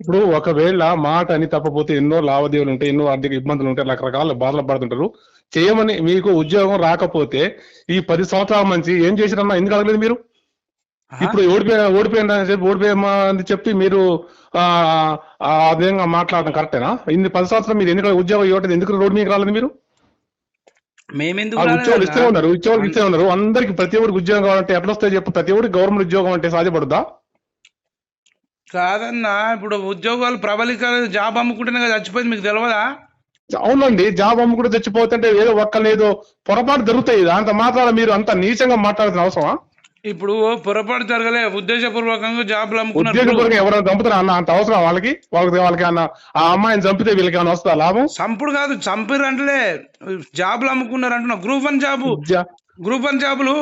ఇప్పుడు ఒకవేళ మాట అని తప్పపోతే ఎన్నో లావాదేవీలు ఉంటాయి ఎన్నో ఆర్థిక ఇబ్బందులు ఉంటాయి రకరకాల బాధలు పడుతుంటారు. చేయమని మీకు ఉద్యోగం రాకపోతే ఈ పది సంవత్సరాల నుంచి ఏం చేసిరన్నా ఎందుకు అడగలేదు మీరు. ఇప్పుడు ఓడిపోయి ఓడిపోయిందని చెప్పి ఓడిపోయామా అని చెప్పి మీరు ఆ ఆ విధంగా మాట్లాడడం కరెక్టేనా? ఇన్ని పది సంవత్సరాలు మీరు ఎందుకు ఉద్యోగం ఇవ్వట్లేదు? ఎందుకు రోడ్డు మీకు రాలేదు మీరు? ఉద్యోగాలు ఇస్తూనే? ఉన్నారు ఉద్యోగాలు ఇస్తూనే ఉన్నారు. అందరికి ప్రతి ఒక్కరికి ఉద్యోగం కావాలంటే ఎట్లా వస్తాయి చెప్పు? ప్రతి ఒక్కరికి గవర్నమెంట్ ఉద్యోగం అంటే సాధ్యపడుద్దా? కాదన్నా ఇప్పుడు ఉద్యోగాలు ప్రబలిక జాబ్ అమ్ముకుంటేనే కదా చచ్చిపోయింది మీకు తెలియదా అవునండి జాబ్ అమ్ముకుంటూ తెచ్చిపోతుంటే ఏదో ఒక్కళ్ళు ఏదో పొరపాటు జరుగుతాయి. అంత మాత్రాన మీరు అంత నీచంగా మాట్లాడాల్సిన అవసరమా? ఇప్పుడు పొరపాటు జరగలే ఉద్దేశపూర్వకంగా జాబ్లు అమ్ముకున్నారు. ఎవరైనా చంపుతారా అన్న అంత అవసరం వాళ్ళకి? వాళ్ళకి వాళ్ళకి అన్న ఆ అమ్మాయిని చంపితే వీళ్ళకి ఏమైనా వస్తుందా లాభం? సంపుడు కాదు చంపిరు జాబ్లు అమ్ముకున్నారు అంటున్నా group one job. Group one జాబులు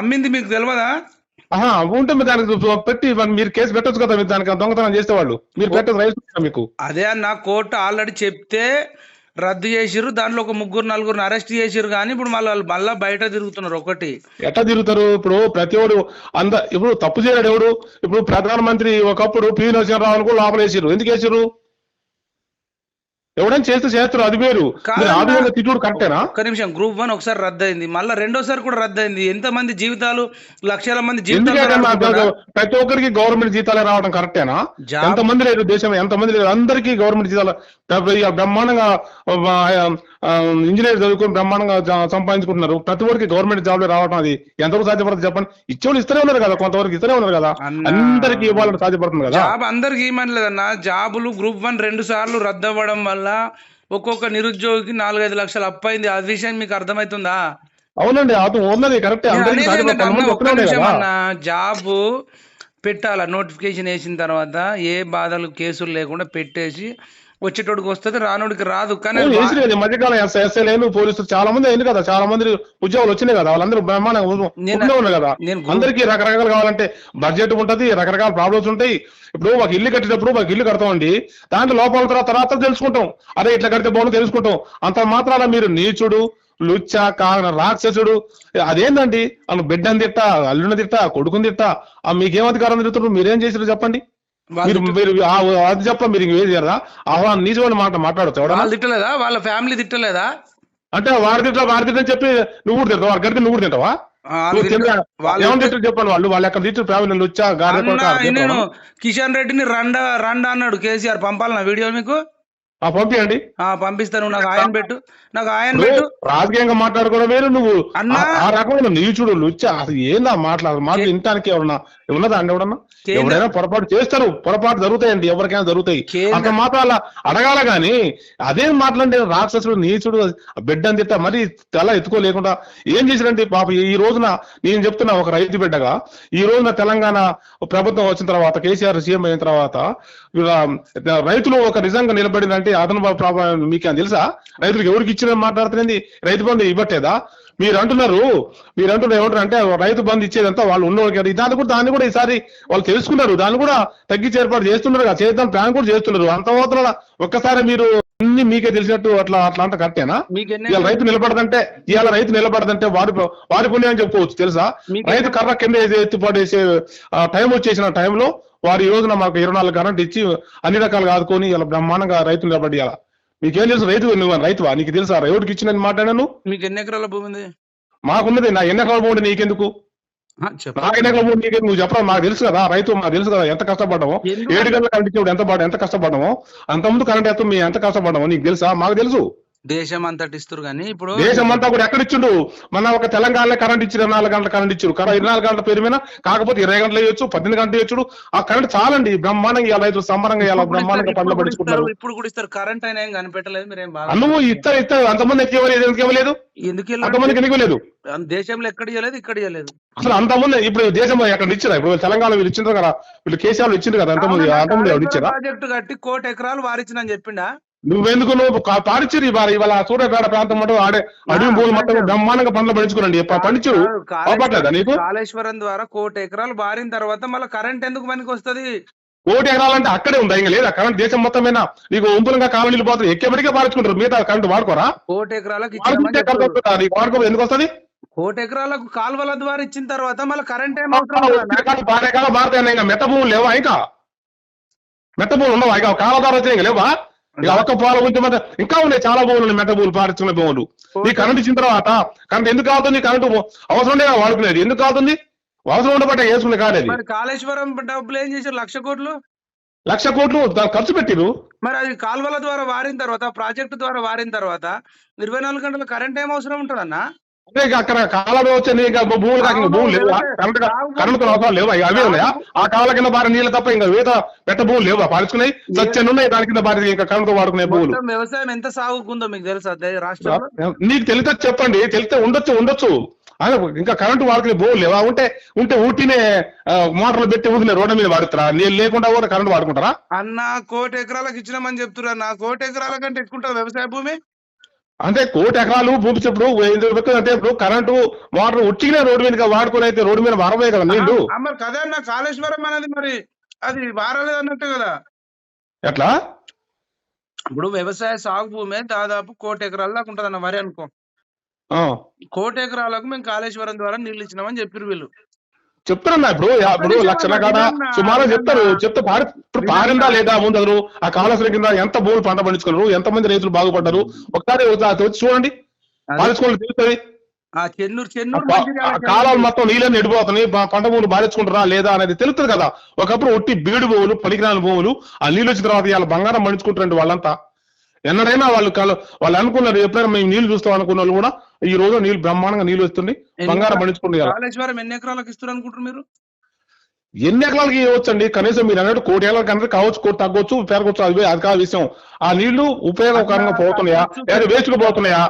అమ్మింది మీకు తెలియదా ఆహా ఉంటే మీరు దానికి పెట్టి మరి కేసు పెట్టొచ్చు కదా మీరు దానికి దొంగతనం చేసే వాళ్ళు మీరు పెట్టదు ఉందా మీకు? అదే అన్న కోర్టు ఆల్రెడీ చెప్తే రద్దు చేసిర్రు దాంట్లో ఒక ముగ్గురు నలుగురిని అరెస్ట్ చేసిర్రు కానీ ఇప్పుడు మళ్ళీ వాళ్ళు మళ్ళా బయట తిరుగుతున్నారు ఒకటి. ఎట్లా తిరుగుతారు? ఇప్పుడు ప్రతి ఒడు అంద ఇప్పుడు తప్పు చేయడు ఎవడు? ఇప్పుడు ప్రధానమంత్రి ఒకప్పుడు పి. నరసింహరావును కూడా లోపల వేసిర్రు ఎందుకు వేసిర్రు? ఎవడైనా చేస్తే చేస్తారు అది వేరు. కాదన్నా. మీరు ఆ విధంగా తిట్టుడు కరెక్టేనా? ఒక్క నిమిషం గ్రూప్ వన్ ఒకసారి రద్దు అయింది మళ్ళీ రెండోసారి కూడా రద్దు అయింది ఎంత మంది జీవితాలు లక్షల మంది జీవితాలు? ప్రతి ఒక్కరికి గవర్నమెంట్ జీతాలే రావడం కరెక్టేనా? జాబ్ ఎంతమంది లేరు దేశం ఎంతమంది లేరు అందరికీ గవర్నమెంట్ జీతాలు బ్రహ్మాండంగా ఇంజనీర్ చదువుకుని బ్రహ్మాండంగా సంపాదించుకుంటున్నారు. ప్రతి ఒక్కరికి గవర్నమెంట్ జాబ్లు రావడం అది ఎంతవరకు సాధ్యపడుతుంది చెప్పండి? ఇచ్చేవాళ్ళు ఇస్తూనే ఉన్నారు కదా కొంతవరకు ఇస్తూనే ఉన్నారు కదా. అందరికీ ఇవ్వాలని సాధ్యపడుతుంది కదా. జాబ్ అందరికి ఏమనలేదన్న జాబులు గ్రూప్ వన్ రెండు సార్లు రద్దు అవ్వడం వల్ల ఒక్కొక్క నిరుద్యోగికి నాలుగైదు లక్షలు అప్పైంది ఆ విషయం మీకు అర్థమవుతుందా అవునండి అది ఉన్నది కరెక్టే. జాబు పెట్టాల? నోటిఫికేషన్ వేసిన తర్వాత ఏ బాధలు కేసులు లేకుండా పెట్టేసి వచ్చేటోడికి వస్తుంది రానోడికి రాదు. కానీ మధ్యకాలం ఎస్ ఎస్ఐలు పోలీసులు చాలా మంది అయింది కదా చాలా మంది ఉద్యోగాలు వచ్చినాయి కదా వాళ్ళందరూ బ్రహ్మాండంగా ఉ- నేను- ఉంటూనే ఉన్నారు కదా. అందరికీ రకరకాలు కావాలంటే బడ్జెట్ ఉంటది రకరకాల ప్రాబ్లమ్స్ ఉంటాయి. ఇప్పుడు ఒక ఇల్లు కట్టేటప్పుడు ఒక ఇల్లు కడతామండి దాంట్లో లోపాల తర్వాత తర్వాత తెలుసుకుంటాం. అదే ఇట్లా కడితే బాగుంది తెలుసుకుంటాం. అంత మాత్రాన మీరు నీచుడు లుచ్చ కాన రాక్షసుడు అదేందండి? అను బిడ్డని తిట్టా అల్లుని తిట్టా కొడుకుని తిట్టా ఆ మీకేం అధికారం తిరుగుతున్నారు మీరేం చేసారు చెప్పండి? మీరు మీరు అది చెప్ప మీరు ఇంకేం చేయరా ఆహ్వాన్ నీచమైన మాట మాట్లాడచ్చు వాళ్ళు తిట్టలేదా? వాళ్ళ ఫ్యామిలీ తిట్టలేదా? అంటే వాడి తింటా వాడి తింటా చెప్పి నువ్వు కూడా తింటావు కడితే నువ్వు కూడా తింటావా? తిట్ట- ఏమని చెప్పండి వాళ్ళు? వాళ్ళు ఎక్కడ తిట్టారు? ఫ్యామిలీ వచ్చా? నేను? కిషన్ రెడ్డిని రండ రండ అన్నాడు కేసీఆర్. పంపాలన్నా వీడియో మీకు? ఆ పంపిస్తాను నాకు ఆయన పెట్టు. నాకు ఆయన పెట్టు. రాజకీయంగా మాట్లాడుకోవడం వేరు నువ్వు. అన్నా. ఆ- రకమైన నీచుడు లుచ్చ. అసలు ఏందా మాట్లాడు మాటలు వినటానికి ఎవరన్నా ఉన్నదా అండి ఎవడన్నా ఎవరైనా పొరపాటు చేస్తారు. పొరపాటు జరుగుతాయండి. ఎవరికైనా జరుగుతాయి. అంత మాత్రాల అడగాల గాని అదేం మాట్లాడండి రాక్షసుడు నీచుడు బిడ్డని తిట్ట మరి తెల్ల ఎత్తుకోలేకుండా ఏం చేశారంటే పాప ఈ రోజున నేను చెప్తున్నా ఒక రైతు బిడ్డగా ఈ రోజున తెలంగాణ ప్రభుత్వం వచ్చిన తర్వాత కేసీఆర్ సీఎం అయిన తర్వాత రైతులు ఒక నిజంగా నిలబడిందంటే అతను ప్రాబ్లం మీకు తెలుసా? రైతులకు ఎవరికి ఇచ్చిన మాట్లాడుతుంది రైతు బంధు ఇవ్వట్లేదా? మీరు అంటున్నారు మీరు అంటున్నారు ఏమంటారు అంటే రైతు బంధు ఇచ్చేదంతా వాళ్ళు ఉన్నోళ్ళకి దాన్ని కూడా దాన్ని కూడా ఈసారి వాళ్ళు తెలుసుకున్నారు. దాన్ని కూడా తగ్గించి ఏర్పాటు చేస్తున్నారు చేద్దాం ప్లాన్ కూడా చేస్తున్నారు. అంత మాత్రం ఒక్కసారి మీరు అన్ని మీకే తెలిసినట్టు అట్లా అట్లా అంటే కరెక్టేనా ఇవాళ రైతు నిలబడదంటే ఇవాళ రైతు నిలబడదంటే వారి వారి పుణ్యం అని చెప్పుకోవచ్చు తెలుసా? రైతు కర్ర కింద ఎత్తుపడేసే టైం వచ్చేసిన టైంలో వారు ఈ రోజున మాకు ఇరవై నాలుగు కరెంట్ ఇచ్చి అన్ని రకాలుగా ఆదుకొని ఇలా బ్రహ్మాండంగా రైతు నిలబడి ఇలా మీకేం తెలుసు రైతు నువ్వు రైతువా? నీకు తెలుసా ఎవరికి ఇచ్చిన మాట్లాడాను మీకు ఎన్ని ఎకరాల భూమి ఉంది? మాకున్నది నా ఎన్ని ఎకరాల భూమి నీకెందుకు? నాకు నువ్వు చెప్పడం మాకు తెలుసు కదా రైతు మాకు తెలుసు కదా ఎంత కష్టపడ్డామో. ఎందుకు ఏడు గంటల కరెంట్ ఇచ్చేప్పుడు ఎంత పడ ఎంత కష్టపడ్డామో. అంతకుముందు కరెంట్ ఎత్తు మేము ఎంత కష్టపడ్డామో నీకు తెలుసా? మాకు తెలుసు. దేశం అంతటి ఇస్తారు కానీ ఇప్పుడు దేశం అంతా కూడా ఎక్కడ ఇచ్చిండు? మన ఒక తెలంగాణలో కరెంట్ ఇచ్చి ఇరవై నాలుగు గంటల కరెంట్ ఇచ్చారు కరెంట్ ఇరవై నాలుగు గంటల పేరు మీద కాకపోతే ఇరవై గంటలు ఇవ్వచ్చు పద్దెనిమిది గంటలు ఇవ్వచ్చు ఆ కరెంట్ చాలండి. బ్రహ్మాండంగా ఇలా రైతులు సంబరంగా ఇలా బ్రహ్మాండంగా పండ్లు ఇస్తారు, పడుచుకుంటారు ఇప్పుడు కూడా ఇస్తారు. కరెంట్ అయినా ఏం కనిపెట్టలేదు మీరేం బాగా అన్నము ఇస్తారు ఇస్తారు అంతమంది ఇవ్వలేదు ఎందుకు ఇవ్వలేదు? ఎందుకు? అంతమందికి ఎందుకు ఇవ్వలేదు? దేశంలో ఎక్కడ ఇవ్వలేదు ఇక్కడ ఇవ్వలేదు. అసలు అంతమంది ఇప్పుడు దేశం ఎక్కడ ఇచ్చారా ఇప్పుడు తెలంగాణ వీళ్ళు ఇచ్చిండ్రు కదా. వీళ్ళు కేసీఆర్ ఇచ్చిండ్రు కదా అంతమంది అంతమంది ఇచ్చారా? ప్రాజెక్టు కట్టి కోటి ఎకరాలు వారిచ్చినని చెప్పిండా? నువ్వెందుకు నువ్వు పాడిచ్చిరు ఇవాళ ఇవాళ సూర్యాపేట ప్రాంతం మొత్తం ఆడే అడవి భూములు మొత్తం బ్రహ్మాండంగా పండ్లు పండించుకోండి పండించరు? అవపట్లేదా నీకు? కాళేశ్వరం ద్వారా కోటి ఎకరాలు బారిన తర్వాత మళ్ళీ కరెంట్ ఎందుకు పనికి వస్తది? కోటి ఎకరాలంటే అక్కడే ఉందా? ఇంకా లేదా? కరెంట్ దేశం మొత్తం నీకు ఉంపులంగా కాలనీలు పోతారు ఎక్కేపటికే పారించుకుంటారు మిగతా కరెంట్ వాడుకోరా? కోటి ఎకరాలకు? నీకు వాడుకో ఎందుకు వస్తుంది? కోటి ఎకరాలకు కాలువల ద్వారా ఇచ్చిన తర్వాత మళ్ళీ కరెంట్ ఏం అవసరం లేదన్నా? బాగా ఇంకా? మెట్ట భూములు లేవా ఇంకా? మెట్ట భూములు ఉండవా? ఇక కాలదార వచ్చినాయి ఇక లేవా? ఒక్క పాల గురించి మాత్రం ఇంకా ఉన్నాయి చాలా ఉన్నాయి మెట్ట భూములు పారించుకునే భూములు నీ కరెంట్ ఇచ్చిన తర్వాత కరెంట్ ఎందుకు కావుతుంది కరెంటు అవసరం లేదా వాడుకునేది. ఎందుకు కావుతుంది అవసరం ఉండబట్టే వేసుకునే కాలేదు మరి కాళేశ్వరం డబ్బులు ఏం చేశారు? లక్ష కోట్లు? లక్ష కోట్లు ఖర్చు పెట్టిరు మరి అది కాలువల ద్వారా వారిన తర్వాత ప్రాజెక్టు ద్వారా వారిన తర్వాత ఇరవై నాలుగు గంటల కరెంట్ ఏం అవసరం ఉంటుందన్నా? అక్కడ కాలంలో వచ్చే నీ ఇక భూములు కాక ఇంకా భూములు లేవా? కరెంట్ కరెంట్ అవసరం లేవా? అవే ఉన్నాయా? ఆ కాల కింద బారి నీళ్ళు తప్ప ఇంకా వేత పెట్ట భూములు లేవా? పారించుకున్నాయి సత్యం ఉన్నాయి దాని కింద బారి ఇంకా కరెంట్ వాడుకునే భూములు. వ్యవసాయం ఎంత సాగుకుందో మీకు తెలుసా? రాష్ట్రంలో? నీకు తెలితే చెప్పండి. తెలితే ఉండొచ్చు ఉండొచ్చు. అదే ఇంకా కరెంటు వాడుకునే భూములు లేవా? ఉంటే ఉంటే ఊటినే మోటార్లు పెట్టి ఊరినే రోడ్డు మీద వాడుతారా? నీళ్ళు లేకుండా కూడా కరెంట్ వాడుకుంటారా? అన్న కోటి ఎకరాలకు ఇచ్చినామని చెప్తున్నారు. నా కోటి ఎకరాల కంటే ఎక్కువ వ్యవసాయ భూమి. అంటే కోటి ఎకరాలు భూమి చెప్పుడు ఎందుకు పెట్టుకుంది అంటే ఇప్పుడు కరెంటు మోటార్ ఉట్టిగానే రోడ్డు మీద వాడుకుని అయితే రోడ్డు మీద వరవే కదా నీళ్ళు? ఆ, మరి కదే అన్న కాళేశ్వరం అనేది మరి అది వారలేదు అన్నట్టు కదా. ఎట్లా? ఇప్పుడు వ్యవసాయ సాగు భూమి దాదాపు కోటి ఎకరాల దాకా ఉంటుంది అన్న వరి అనుకో. ఆ. కోటి ఎకరాలకు మేము కాళేశ్వరం ద్వారా నీళ్ళు ఇచ్చినామని చెప్పారు వీళ్ళు. చెప్తారన్నా ఇప్పుడు ఇప్పుడు లక్షల కాడ సుమారు చెప్తారు చెప్తే పారి ఇప్పుడు పారిందా లేదా ముందు అసలు? ఆ కాళేశ్వరం కింద ఎంత భూములు పంట పండించుకున్నారు? ఎంత మంది రైతులు బాగుపడ్డారు? ఒకసారి వచ్చి చూడండి. పాలించుకోవాలి తెలుస్తుంది. చెన్నూరు చెన్నూరు కాలాలు మొత్తం నీళ్ళని ఎండిపోతున్నాయి. పంట భూములు బాధించుకుంటారా లేదా అనేది తెలుస్తుంది కదా. ఒకప్పుడు ఒట్టి బీడు భూములు పనికిరాని భూములు ఆ నీళ్ళు వచ్చిన తర్వాత ఇవాళ బంగారం పండించుకుంటారండి వాళ్ళంతా. ఎన్నడైనా వాళ్ళు కల- వాళ్ళు అనుకున్నారు ఎప్పుడైనా మేము నీళ్ళు చూస్తాం అనుకున్న వాళ్ళు కూడా ఈ రోజు నీళ్ళు బ్రహ్మాండంగా నీళ్ళు వస్తుంది బంగారం పండించుకుంటారు కాళేశ్వరం ఎన్ని ఎకరాలకు ఇస్తారు అనుకుంటారు మీరు? ఎన్ని ఎకరాలకి ఇవ్వచ్చండి? కనీసం మీరు అన్నట్టు కోటి ఎకరాల కన్నా కావచ్చు కోటి తగ్గొచ్చు పెరగొచ్చు అది అది కాదు విషయం. ఆ నీళ్ళు ఉపయోగకరంగా పోతున్నాయా? లేదా వేస్ట్గా పోతున్నాయా?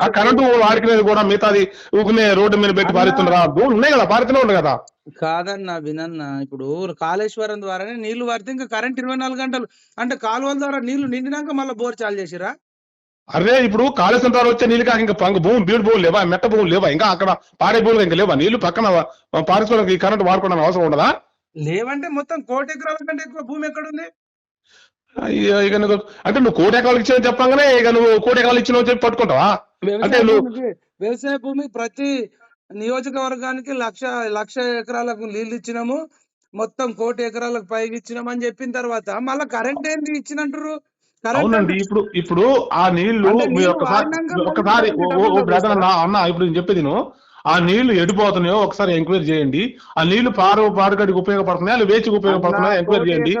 ఆ, కరెంటు వాడుకునేది కూడా మిగతాది ఊకునే రోడ్డు మీద పెట్టి పారుతున్నారా ఉన్నాయి కదా పారుతూనే ఉన్నాయి కదా. కాదన్న వినన్న. ఇప్పుడు కాళేశ్వరం ద్వారానే నీళ్ళు వాడితే ఇంకా కరెంట్ ఇరవై నాలుగు గంటలు. అంటే కాలువల ద్వారా నీళ్ళు నిండినాక మళ్ళీ బోర్ చాలు చేసిరా అరే ఇప్పుడు కాళేశ్వరం ద్వారా వచ్చే నీళ్ళు కాక ఇంకా పంగ భూమి బీడు భూములు లేవా? మెట్ట భూములు లేవా? ఇంకా అక్కడ పారే భూములు ఇంకా లేవా? నీళ్ళు పక్కన పారించుకోవడానికి ఈ కరెంట్ వాడుకోవడానికి అవసరం ఉండదా? లేవంటే మొత్తం కోటి ఎకరాల కంటే ఎక్కువ భూమి ఎక్కడుంది? అయ్యో, ఇక నువ్వు అంటే నువ్వు కోటి ఎకరాలు ఇచ్చిన చెప్పంగానే ఇక నువ్వు కోటి ఎకరాలు ఇచ్చినావు చెప్పి పట్టుకుంటావా? అంటే వ్యవసాయ నువ్వు- భూమికి వ్యవసాయ భూమి ప్రతి నియోజకవర్గానికి లక్ష లక్ష ఎకరాలకు నీళ్ళు ఇచ్చినాము మొత్తం కోటి ఎకరాలకు పైకి ఇచ్చినాము అని చెప్పిన తర్వాత మళ్ళీ కరెంట్ ఏంటి ఇచ్చినట్టు అవునండి ఇప్పుడు ఇప్పుడు ఆ నీళ్ళు అంటే మీరు ఒకసారి వాడినాక ఒకసారి మళ్ళీ ఓ- ఓ- ఓ డబ్బులు బ్రదర్ వస్తాయా? అన్న అన్న ఇప్పుడు నేను చెప్పేది నువ్వు ఆ నీళ్ళు ఎడిపోతున్నాయో ఒకసారి ఎంక్వైరీ చేయండి. ఆ నీళ్ళు పారు పారుగడికి ఉపయోగపడుతున్నాయా లేదా వేచికి ఉపయోగపడుతున్నాయా? ఎంక్వైరీ చేయండి.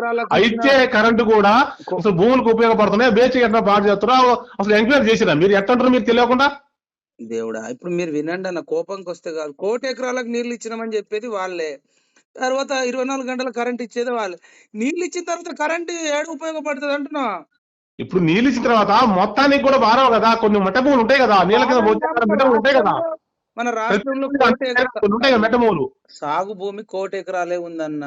ఇచ్చే కరెంటు కూడా అసలు భూములకు ఉపయోగపడుతున్నాయా? వేచి ఎట్లా పాడు చేస్తారా అసలు ఎంక్వైరీ చేసిరా? మీరు ఎట్లంటారు మీరు తెలియకుండా? దేవుడా ఇప్పుడు మీరు వినండి అన్న కోపంకి వస్తే కాదు. కోటి ఎకరాలకు నీళ్ళు ఇచ్చినామని చెప్పేది వాళ్ళే. తర్వాత ఇరవై నాలుగు గంటల కరెంట్ ఇచ్చేది వాళ్ళే. నీళ్ళు ఇచ్చిన తర్వాత కరెంట్ ఏడు ఉపయోగపడుతుంది అంటున్నా ఇప్పుడు నీళ్ళు ఇచ్చిన తర్వాత మొత్తానికి కూడా వారవు కదా. కొన్ని మెట్ట భూములు ఉంటాయి కదా. నీళ్ళ కింద ఉంటాయి కదా. మన రాష్ట్రంలో భూములు సాగు భూమి కోటి ఎకరాలే ఉందన్న.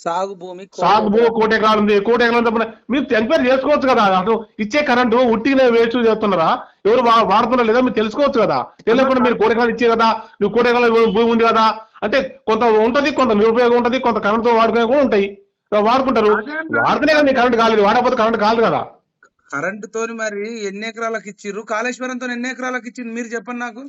సాగు భూమి సాగు భూ ఎకరాలు. కోటి ఎకరాలు ఉంది. కోటి ఎకరాలు తప్ప మీరు ఎంక్వైరీ చేసుకోవచ్చు కదా. అసలు ఇచ్చే కరెంటు ఉట్టిగానే వేస్ట్ చేస్తున్నారా? ఎవరు వాడుతున్నారా లేదా మీరు తెలుసుకోవచ్చు కదా. తెలియకుండా మీరు కోటి ఎకరాలు ఇచ్చే కదా. నువ్వు కోటి ఎకరాలు భూమి ఉంది కదా. అంటే కొంత ఉంటది కొంత నిరుపయోగం ఉంటది కొంత కరెంటుతో వాడుకునే కూడా ఉంటాయి. వాడుకుంటారు. వాడితేనే కదా కరెంట్ కాలేదు. వాడకపోతే కరెంట్ కాలేదు కదా. కరెంటు తోని మరి ఎన్ని ఎకరాలకు ఇచ్చిర్రు? కాళేశ్వరంతో ఎన్ని ఎకరాలకు ఇచ్చింది మీరు చెప్పండి నాకు.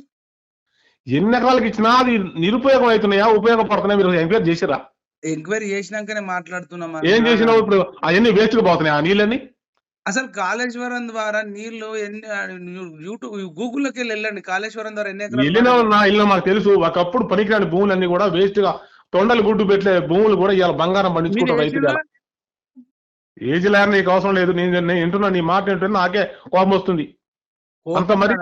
ఎన్ని ఎకరాలకు ఇచ్చినా అది నిరుపయోగం అవుతున్నాయా? ఉపయోగపడుతున్నాయా? మీరు ఎంక్వైరీ చేసిరా ఎంక్వైరీ చేసినాకనే మాట్లాడుతున్నాం. ఏం చేసినావు ఇప్పుడు? అవన్నీ వేస్ట్ పోతున్నాయి? ఆ నీళ్ళని అసలు కాళేశ్వరం ద్వారా నీళ్ళు ఎన్ని యూట్యూబ్ గూగుల్లోకి వెళ్ళి వెళ్ళండి. కాళేశ్వరం ద్వారా ఎన్ని వెళ్ళిన ఎకరాలు నా ఇల్లు మాకు తెలుసు. ఒకప్పుడు పనికిరాని భూములన్నీ కూడా వేస్ట్గా తొండలు గుడ్డు పెట్టే భూములు కూడా ఇవాళ బంగారం పండించుకుంటారు రైతు వేసిండ్రా? ఏజ్ లేని నీకు అవసరం లేదు. నేను నేను వింటున్నా నీ మాట వింటున్నా నాకే కోపం వస్తుంది. అంత మరి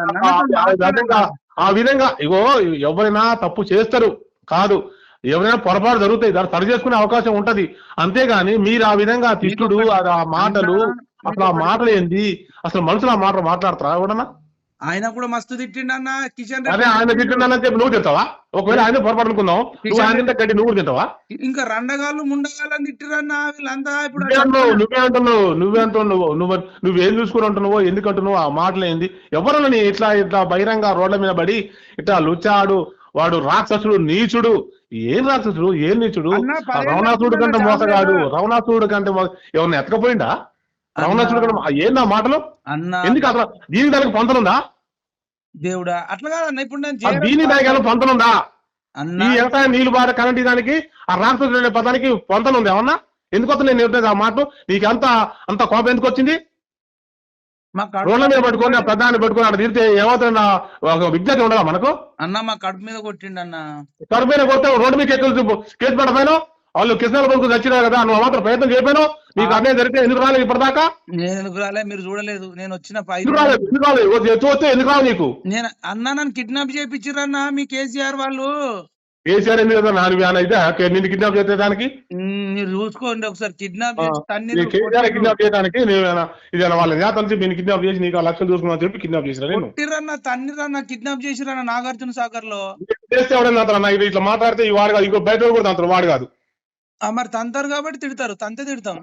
ఆ- విధంగా ఇగో ఎవరైనా తప్పు చేస్తారు కాదు. ఎవరైనా పొరపాటు జరుగుతాయి దాన్ని సరి చేసుకునే అవకాశం ఉంటది. అంతేగాని మీరు ఆ విధంగా తిట్టుడు ఆ- ఆ మాటలు అసలు ఆ మాటలు ఏంది? అసలు మనుషులు ఆ మాటలు మాట్లాడతారా ఎవడన్నా? ఆయన కూడా మస్తు తిట్టిండన్న కిషన్ అదే ఆయన రెడ్డి తిట్టిందని చెప్పి నువ్వు తింటావా ఒకవేళ ఆయన పొరపాటు అనుకుందాం నువ్వు ఆయన తింటే గడ్డి నువ్వు తింటావా ఇంకా రండగాళ్ళు ముండగాళ్ళు అని తిట్టిరన్న వీళ్ళంతా ఇప్పుడు నువ్వే అంటున్నావు నువ్వే అంటున్నావు నువ్వే నువ్వు చూసుకుని అంటున్నావో ఎందుకు అంటున్నావు ఆ మాటలు ఏంది ఎవరన్నా నీ ఇట్లా ఇట్లా బహిరంగ రోడ్ల మీద పడి ఇట్లా లుచ్చాడు వాడు రాక్షసుడు నీచుడు. ఏం రాక్షసుడు? ఏం నీచుడు? అన్నా, రవణాసుడు కంటే మోసగాడు రవణాసుడు కంటే ఎవరిని ఎత్తకపోయిందా రవణాసుడు ఏంది ఆ మాటలు? అన్న ఎందుకు అసలు దీనికి దానికి పొంతనుందా? దేవుడా అట్లా కాదన్న ఇప్పుడు నేను దీని దానికి పొంతనుందా? ఈ వ్యవసాయం నీళ్ళు బార కరెంట్ దానికి ఆ రాక్షసుడు అనే పదానికి పొంతనుంది ఏమన్నా? ఎందుకు వస్తుంది నేను ఆ మాట నీకు అంత అంత కోపం ఎందుకు వచ్చింది? రోడ్ల మీద కడుపు పట్టుకొని ఆ ప్రధాని పట్టుకొని అక్కడ తిరిగితే ఏమవుతుంది ఒక విజ్ఞత ఉండదా మనకు? అన్న మా కడుపు మీద కొట్టిండు అన్న. కడుపున కొడితే రోడ్డు మీద కేసు కేసు పెట్టపోయినావు వాళ్ళు కృష్ణాల కొడుకు చచ్చినారు కదా నువ్వు మాత్రం ప్రయత్నం చేయకపోయినావు? నీకు అన్యాయం జరిగితే ఎందుకు రాలేదు ఇప్పటిదాకా? నేను ఎందుకు రాలే? మీరు చూడలేదు. నేను వచ్చిన పై ఎందుకు రాలేదు? వస్తే ఎందుకు రావు నీకు? నేను అన్న నన్ను కిడ్నాప్ చేయించారన్న మీ కేసీఆర్ వాళ్ళు? కేసీఆర్ ఎందుకు కదా నాలుగు వ్యాన్ అయితే నిన్ను కిడ్నాప్ చేసే దానికి? మీరు చూసుకోండి ఒకసారి. కిడ్నాప్ కేసీఆర్ కిడ్నాప్ చేయడానికి నేను ఇది వాళ్ళ నేత నుంచి నేను కిడ్నాప్ చేసి నీకు ఆ లక్షలు చూసుకున్నా చెప్పి కిడ్నాప్ చేసిన నేను కొట్టిరన్న తన్నీరన్న కిడ్నాప్ చేసిరన్న నాగార్జున సాగర్లో చేస్తే ఎవడన్నా ఇట్లా మాట్లాడితే ఈ వాడు కాదు ఇంకో బయట కూడా అతను వాడు కాదు. మరి తంతారు కాబట్టి తిడతారు. తంతే తిడతాం.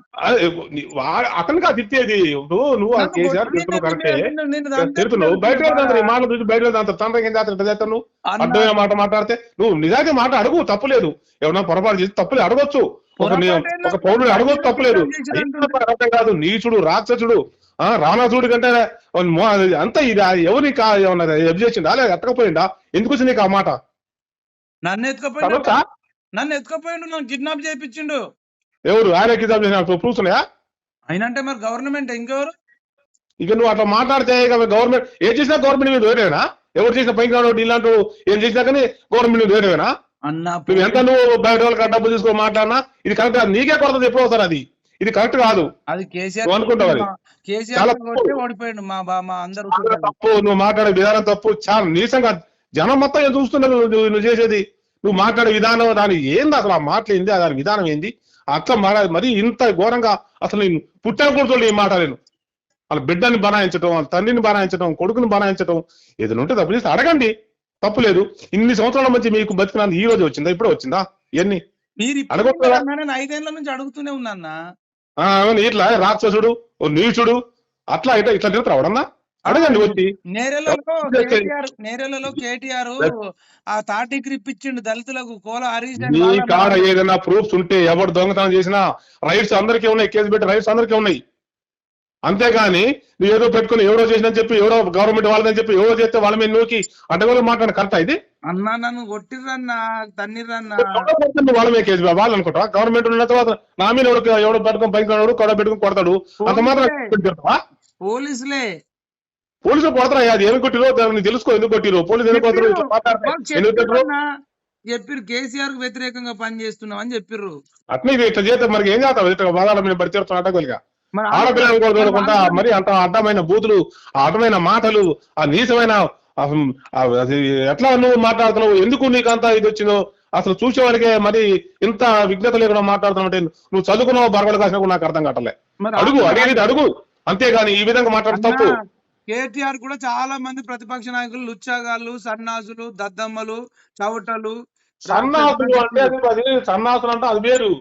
అతను కాదు తిట్టేది. నువ్వు నువ్వు కేసీఆర్ కరెక్టే. తిడుతున్నావు. బయట మాట చూసి బయట తండ్రి ఏం చేస్తాను నువ్వు? అన్న, అడ్డమైన మాట మాట్లాడితే నువ్వు నిజానికి మాట అడుగు తప్పులేదు ఎవరన్నా పొరపాటు చేసి తప్పులేదు అడగొచ్చు. ఒక ఒక పౌరుడు అడగొచ్చు తప్పులేదు కాదు. నీచుడు రాక్షసుడు ఆ రానాసుడు కంటే అంతా ఇది ఎవరిని కా ఏమన్నా ఎబ్ చేసిండా లేదా ఎట్టకపోయిందా ఎందుకు వచ్చింది నీకు ఆ మాట? నన్ను ఎత్తుకపోయిండు తర్వాత నన్ను ఎత్తుకపోయిండు నన్ను కిడ్నాప్ చేయించిండు. ఎవరు? ఆయన కితాబ్ చేసిన ప్రూఫ్స్ ఉన్నాయా? అయినంటే మరి గవర్నమెంట్ ఇంకెవరు? ఇక నువ్వు అట్లా మాట్లాడితే గవర్నమెంట్ ఏం చేసినా గవర్నమెంట్ మీద వేరేనా ఎవరు చేసిన పైకి రావడం ఇలాంటి ఏం చేసినా కానీ గవర్నమెంట్ మీద వేరేనా అన్న నువ్వు ఎంత నువ్వు బయట వాళ్ళకి డబ్బు తీసుకో మాట్లాడినా? ఇది కరెక్ట్ కాదు. నీకే కొరత ఎప్పుడు వస్తారు అది. ఇది కరెక్ట్ కాదు. అది కేసీఆర్ అనుకుంటావు. కేసీఆర్ ఓడిపోయిండు మా బా మా అందరూ తప్పు. నువ్వు మాట్లాడే విధానం తప్పు. చాలా నీచంగా జనం మొత్తం చూస్తున్నారు నువ్వు చేసేది? నువ్వు మాట్లాడే విధానం దాని ఏంది అసలు? ఆ మాటలు ఏంది? దాని విధానం ఏంది? అట్లా మాట్లా మరి ఇంత ఘోరంగా అసలు నేను పుట్టిన కొడుతులు ఏం మాట్లాడలేను. వాళ్ళ బిడ్డని బనాయించడం వాళ్ళ తండ్రిని బనాయించడం కొడుకుని బనాయించడం ఏదైనా ఉంటే తప్పు చేస్తే అడగండి. తప్పు లేదు. ఇన్ని సంవత్సరాల మధ్య మీకు బతికినందు ఈ రోజు వచ్చిందా? ఇప్పుడే వచ్చిందా? ఇవన్నీ నేను ఐదేళ్ళ నుంచి అడుగుతూనే ఉన్నా ఇట్లా రాక్షసుడు ఓ నీచుడు అట్లా ఇట్లా ఇట్లా తిరుగుతారు అవడన్నా అడగండి వచ్చి నేరెలలో కేటీఆర్ నేరెలలో కేటీఆర్ ఆ ఇప్పించిండు దళితులకు కోల హరీష్ నీ కాడ ఏదైనా ప్రూఫ్స్ ఉంటే ఎవరు దొంగతనం చేసినా రైట్స్ అందరికీ ఉన్నాయి కేసు పెట్టి రైట్స్ అందరికీ ఉన్నాయి. అంతేగాని నువ్వు ఏదో పెట్టుకుని ఎవరో చేసినని చెప్పి ఎవరో గవర్నమెంట్ వాళ్ళదని చెప్పి ఎవరో చేస్తే వాళ్ళ మీద నూకి అడ్డగోలు మాట్లాడిన కరెక్ట్ ఇది? అన్నా నన్ను కొట్టిర్రన్నా తన్నిర్రన్నా. నువ్వు వాళ్ళ మీద కేసు వాళ్ళు అనుకుంటా గవర్నమెంట్ ఉన్న తర్వాత నా మీద ఎవడో ఎవడో పెట్టుకుని పైకి కొడతాడు కొడ పెట్టుకుని కొడతాడు? అంత మాత్రం? పోలీసులే. పోలీసులు కొడతారా? అది ఎందుకు కొట్టిరో? దాన్ని తెలుసుకో ఎందుకు కొట్టిరో? పోలీసులు ఎందుకు మాట్లాడితే కొట్టరు. చెప్పిర్రు. కేసీఆర్కు వ్యతిరేకంగా పని చేస్తున్నాం అని చెప్పిర్రు. అట్నే ఇట్లా చేస్తే మరి ఏం చేస్తావు? ఇట్లా బాధాల మీద తీరుతున్న అడ్డగోలుగా మరి ఆడపిల్లలు కూడా చూడకుండా మరి అంత అడ్డమైన బూతులు ఆ అడ్డమైన మాటలు ఆ నీచమైన ఎట్లా నువ్వు మాట్లాడుతున్నావు? ఎందుకు నీకు అంత ఇది వచ్చిందో? అసలు చూసేవాడికే మరి ఇంత విజ్ఞత లేకుండా మాట్లాడుతున్నావు అంటే నువ్వు చదువుకున్నావు బరగలు కాసిన నాకు అర్థం కావట్లే. మరి అడుగు అడిగేది అడుగు. అంతేగాని ఈ విధంగా మాట్లాడు తప్పు. అన్నా, కేటీఆర్ కూడా చాలా మంది ప్రతిపక్ష నాయకులు లుచ్చాగాళ్ళు సన్నాసులు దద్దమ్మలు చవటలు సన్నాసులు అంటే అది అది సన్నాసులు అంటే అది వేరు.